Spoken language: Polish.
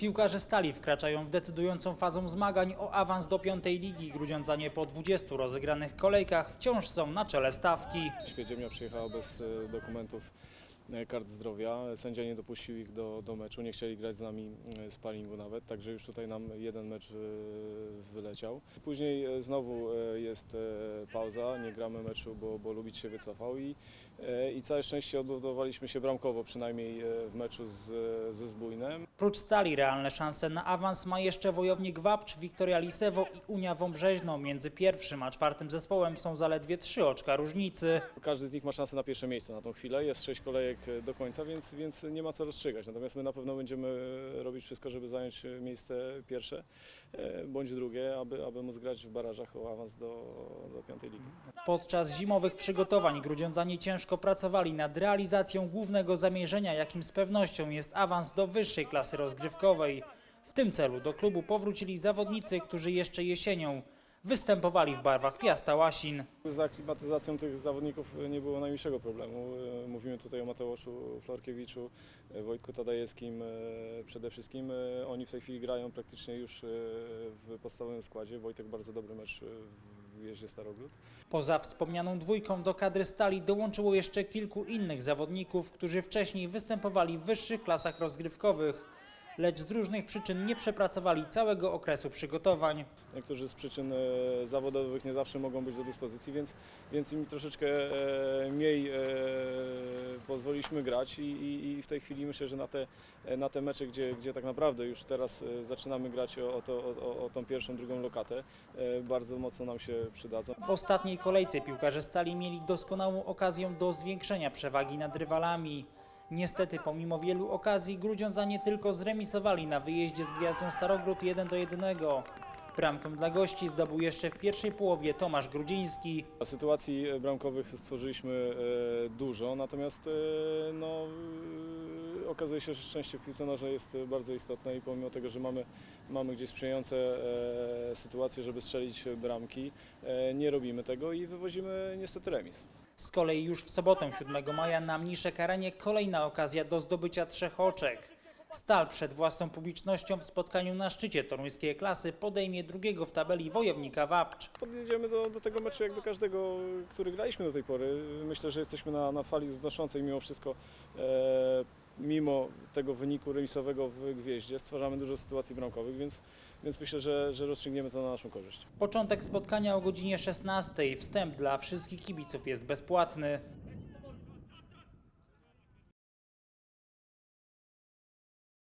Piłkarze Stali wkraczają w decydującą fazę zmagań o awans do piątej ligi. Grudziądzanie po 20 rozegranych kolejkach wciąż są na czele stawki. Świedziemia przyjechała bez e, dokumentów kart zdrowia. Sędzia nie dopuścił ich do, do meczu, nie chcieli grać z nami e, sparingu nawet, także już tutaj nam jeden mecz e, wyleciał. Później e, znowu e, jest e, pauza, nie gramy meczu, bo, bo Lubic się wycofał i, e, i całe szczęście odbudowaliśmy się bramkowo, przynajmniej e, w meczu z, ze Zbójnem. Prócz Stali realne szanse na awans ma jeszcze Wojownik Wapcz, Wiktoria Lisewo i Unia Wąbrzeźno. Między pierwszym a czwartym zespołem są zaledwie trzy oczka różnicy. Każdy z nich ma szansę na pierwsze miejsce na tą chwilę. Jest sześć kolejek e, do końca, więc, więc nie ma co rozstrzygać. Natomiast my na pewno będziemy e, robić wszystko, żeby zająć e, miejsce pierwsze e, bądź drugie, aby, aby móc grać w barażach o awans do, do piątej ligi. Podczas zimowych przygotowań grudziądzanie ciężko pracowali nad realizacją głównego zamierzenia, jakim z pewnością jest awans do wyższej klasy rozgrywkowej. W tym celu do klubu powrócili zawodnicy, którzy jeszcze jesienią występowali w barwach Piasta Łasin. Z aklimatyzacją tych zawodników nie było najmniejszego problemu. E, Mówimy tutaj o Mateuszu Florkiewiczu, e, Wojtku Tadajewskim e, przede wszystkim. Oni w tej chwili grają praktycznie już w podstawowym składzie. Wojtek bardzo dobry mecz e, w jeździe Starogród. Poza wspomnianą dwójką do kadry Stali dołączyło jeszcze kilku innych zawodników, którzy wcześniej występowali w wyższych klasach rozgrywkowych, lecz z różnych przyczyn nie przepracowali całego okresu przygotowań. Niektórzy z przyczyn e, zawodowych nie zawsze mogą być do dyspozycji, więc, więc im troszeczkę e, mniej e, pozwoliliśmy grać i, i, i w tej chwili myślę, że na te, na te mecze, gdzie, gdzie tak naprawdę już teraz zaczynamy grać o, o, to, o, o tą pierwszą, drugą lokatę, bardzo mocno nam się przydadzą. W ostatniej kolejce piłkarze Stali mieli doskonałą okazję do zwiększenia przewagi nad rywalami. Niestety, pomimo wielu okazji, Grudziądzanie tylko zremisowali na wyjeździe z Gwiazdą Starogród 1 do 1. Bramkę dla gości zdobył jeszcze w pierwszej połowie Tomasz Grudziński. Sytuacji bramkowych stworzyliśmy e, dużo, natomiast e, no, okazuje się, że szczęście w piłce nożnej jest e, bardzo istotne i pomimo tego, że mamy, mamy gdzieś sprzyjające e, sytuacje, żeby strzelić bramki, e, nie robimy tego i wywozimy niestety remis. Z kolei już w sobotę 7 maja na Mniszek Arenie kolejna okazja do zdobycia trzech oczek. Stal przed własną publicznością w spotkaniu na szczycie toruńskiej klasy podejmie drugiego w tabeli wojownika Wapcz. Podjedziemy do, do tego meczu jak do każdego, który graliśmy do tej pory. Myślę, że jesteśmy na, na fali znoszącej mimo wszystko. E, mimo tego wyniku remisowego w Gwieździe stwarzamy dużo sytuacji bramkowych, więc, więc myślę, że, że rozstrzygniemy to na naszą korzyść. Początek spotkania o godzinie 16. Wstęp dla wszystkich kibiców jest bezpłatny.